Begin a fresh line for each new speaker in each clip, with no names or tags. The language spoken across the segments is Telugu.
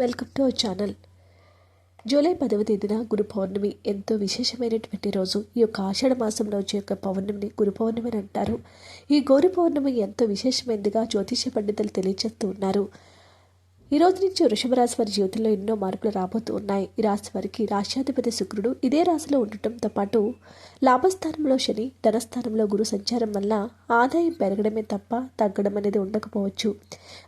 Welcome to our channel July పదవ తేదీన గురు పౌర్ణమి. ఎంతో విశేషమైనటువంటి రోజు. ఈ యొక్క ఆషాఢ మాసంలో వచ్చే యొక్క పౌర్ణమిని గురు పౌర్ణమి అని అంటారు. ఈ గౌరి పౌర్ణమి ఎంతో విశేషమైనదిగా జ్యోతిష పండితులు తెలియజేస్తూ ఉన్నారు. ఈ రోజు నుంచి వృషభ రాశి వారి జీవితంలో ఎన్నో మార్పులు రాబోతూ ఉన్నాయి. ఈ రాశి వారికి రాష్ట్రాధిపతి శుక్రుడు ఇదే రాశిలో ఉండటంతో పాటు లాభస్థానంలో శని ధనస్థానంలో గురు సంచారం వల్ల ఆదాయం పెరగడమే తప్ప తగ్గడం అనేది ఉండకపోవచ్చు.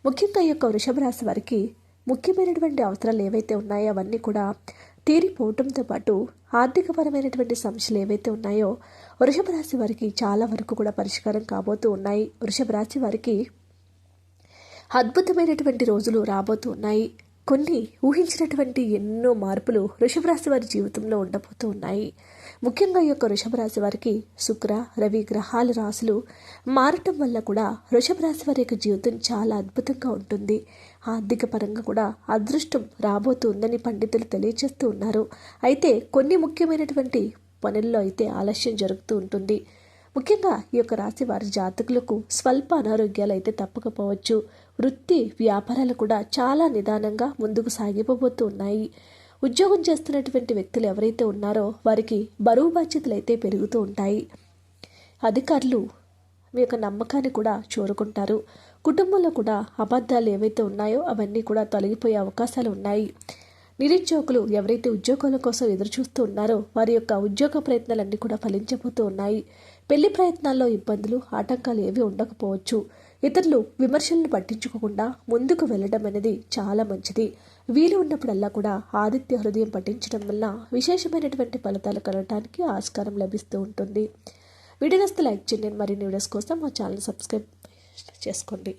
ముఖ్యంగా ఈ యొక్క వృషభ రాశి వారికి ముఖ్యమైనటువంటి అవసరాలు ఏవైతే ఉన్నాయో అవన్నీ కూడా తీరిపోవటంతో పాటు ఆర్థికపరమైనటువంటి సమస్యలు ఏవైతే ఉన్నాయో వృషభ రాశి వారికి చాలా వరకు కూడా పరిష్కారం కాబోతూ ఉన్నాయి. వృషభ రాశి వారికి అద్భుతమైనటువంటి రోజులు రాబోతూ ఉన్నాయి. కొన్ని ఊహించినటువంటి ఎన్నో మార్పులు వృషభ రాశి వారి జీవితంలో ఉండబోతూ ఉన్నాయి. ముఖ్యంగా ఈ యొక్క వృషభ రాశి వారికి శుక్ర రవి గ్రహాల రాశులు మారటం వల్ల కూడా వృషభ రాశి వారి యొక్క జీవితం చాలా అద్భుతంగా ఉంటుంది. ఆర్థిక పరంగా కూడా అదృష్టం రాబోతుందని పండితులు తెలియజేస్తూ ఉన్నారు. అయితే కొన్ని ముఖ్యమైనటువంటి పనుల్లో అయితే ఆలస్యం జరుగుతూ ఉంటుంది. ముఖ్యంగా ఈ యొక్క రాశి వారి జాతకులకు స్వల్ప అనారోగ్యాలు అయితే తప్పకపోవచ్చు. వృత్తి వ్యాపారాలు కూడా చాలా నిదానంగా ముందుకు సాగిపోబోతూ ఉన్నాయి. ఉద్యోగం చేస్తున్నటువంటి వ్యక్తులు ఎవరైతే ఉన్నారో వారికి బరువు బాధ్యతలు అయితే పెరుగుతూ ఉంటాయి. అధికారులు మీ యొక్క నమ్మకాన్ని కూడా చూరుకుంటారు. కుటుంబంలో కూడా అబద్ధాలు ఏవైతే ఉన్నాయో అవన్నీ కూడా తొలగిపోయే అవకాశాలు ఉన్నాయి. నిరుద్యోగులు ఎవరైతే ఉద్యోగాల కోసం ఎదురు చూస్తూ ఉన్నారో వారి యొక్క ఉద్యోగ ప్రయత్నాలన్నీ కూడా ఫలించబోతూ ఉన్నాయి. పెళ్ళి ప్రయత్నాల్లో ఇబ్బందులు ఆటంకాలు ఏవి ఉండకపోవచ్చు. ఇతరులు విమర్శలను పట్టించుకోకుండా ముందుకు వెళ్ళడం అనేది చాలా మంచిది. వీలు ఉన్నప్పుడల్లా కూడా ఆదిత్య హృదయం పఠించడం వల్ల విశేషమైనటువంటి ఫలితాలు కలగటానికి ఆస్కారం లభిస్తూ ఉంటుంది. వీడియోస్ లైక్ చేయండి. మరిన్ని వీడియోస్ కోసం మా ఛానల్ సబ్స్క్రైబ్ చేసుకోండి.